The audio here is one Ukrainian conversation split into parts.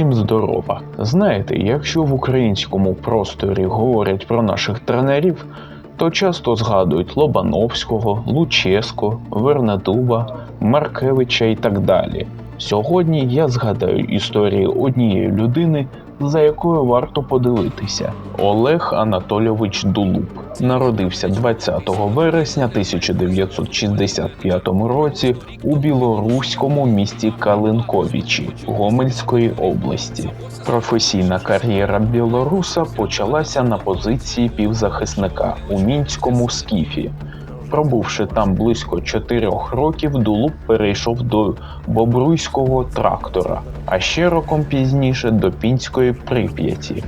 Всім здорова. Знаєте, якщо в українському просторі говорять про наших тренерів, то часто згадують Лобановського, Луческо, Вернадуба, Маркевича і так далі. Сьогодні я згадаю історію однієї людини, за якою варто подивитися. Олег Анатолійович Дулуб народився 20 вересня 1965 році у білоруському місті Калинковичі Гомельської області. Професійна кар'єра білоруса почалася на позиції півзахисника у мінському скіфі. Пробувши там близько чотирьох років, Дулуб перейшов до Бобруйського трактора, а ще роком пізніше до Пінської Прип'яті.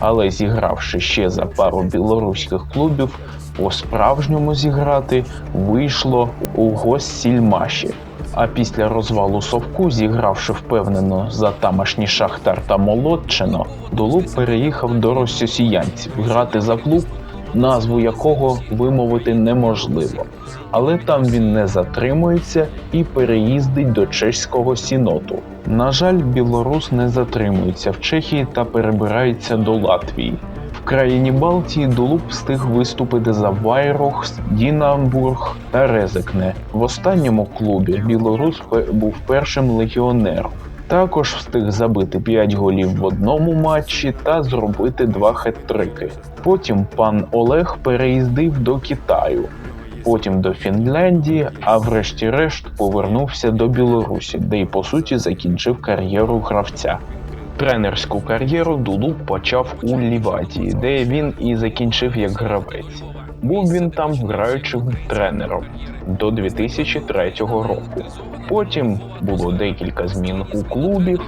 Але зігравши ще за пару білоруських клубів, по-справжньому зіграти вийшло у Госсільмаші. А після розвалу Совку, зігравши впевнено за тамашній Шахтар та Молодчино, Дулуб переїхав до росіянців грати за клуб, назву якого вимовити неможливо. Але там він не затримується і переїздить до чеського сіноту. На жаль, білорус не затримується в Чехії та перебирається до Латвії. В країні Балтії Дулуб встиг виступити за Вайрох, Дінамбург та Резекне. В останньому клубі білорус був першим легіонером. Також встиг забити 5 голів в одному матчі та зробити два хет-трики. Потім пан Олег переїздив до Китаю, потім до Фінляндії, а врешті-решт повернувся до Білорусі, де й по суті закінчив кар'єру гравця. Тренерську кар'єру Дулуб почав у Лівадії, де він і закінчив як гравець. Був він там граючим тренером до 2003 року. Потім було декілька змін у клубів,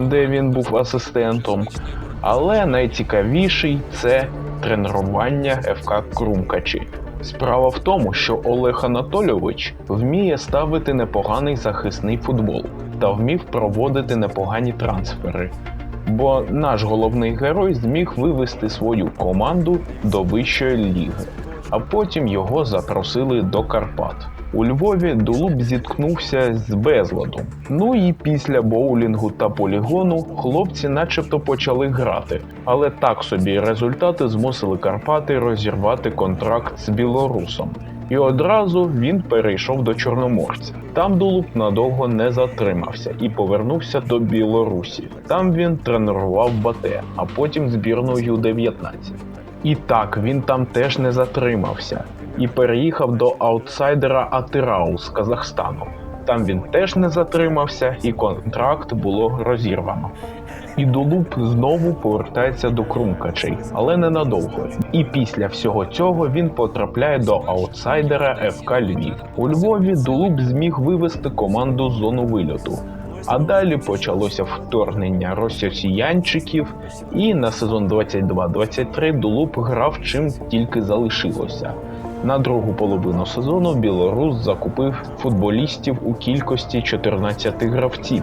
де він був асистентом. Але найцікавіший це тренування ФК Крумкачі. Справа в тому, що Олег Анатолійович вміє ставити непоганий захисний футбол та вмів проводити непогані трансфери. Бо наш головний герой зміг вивести свою команду до вищої ліги, а потім його запросили до Карпат. У Львові Дулуб зіткнувся з безладом. Ну і після боулінгу та полігону хлопці начебто почали грати, але так собі результати змусили Карпати розірвати контракт з білорусом. І одразу він перейшов до Чорноморця. Там Дулуб надовго не затримався і повернувся до Білорусі. Там він тренував Бате, а потім збірну Ю-19. І так, він там теж не затримався і переїхав до аутсайдера Атирау з Казахстану. Там він теж не затримався, і контракт було розірвано. І Дулуб знову повертається до Крумкачей, але ненадовго. І після всього цього він потрапляє до аутсайдера ФК Львів. У Львові Дулуб зміг вивести команду з зону вильоту. А далі почалося вторгнення росіянчиків, і на сезон 22-23 Дулуб грав чим тільки залишилося. На другу половину сезону білорус закупив футболістів у кількості 14 гравців.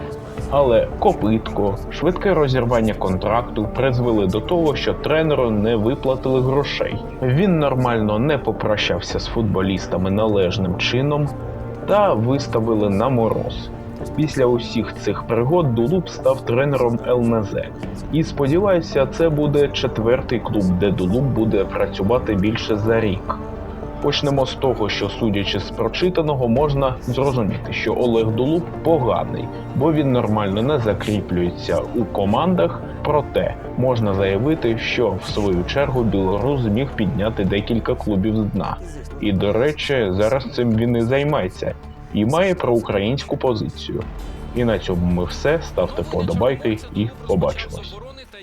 Але копитко, швидке розірвання контракту призвели до того, що тренеру не виплатили грошей. Він нормально не попрощався з футболістами належним чином та виставили на мороз. Після усіх цих пригод Дулуб став тренером ЛНЗ. І сподіваюся, це буде четвертий клуб, де Дулуб буде працювати більше за рік. Почнемо з того, що судячи з прочитаного, можна зрозуміти, що Олег Дулуб поганий, бо він нормально не закріплюється у командах. Проте можна заявити, що в свою чергу білорус зміг підняти декілька клубів з дна. І до речі, зараз цим він і займається і має проукраїнську позицію. І на цьому ми все. Ставте подобайки і побачимось.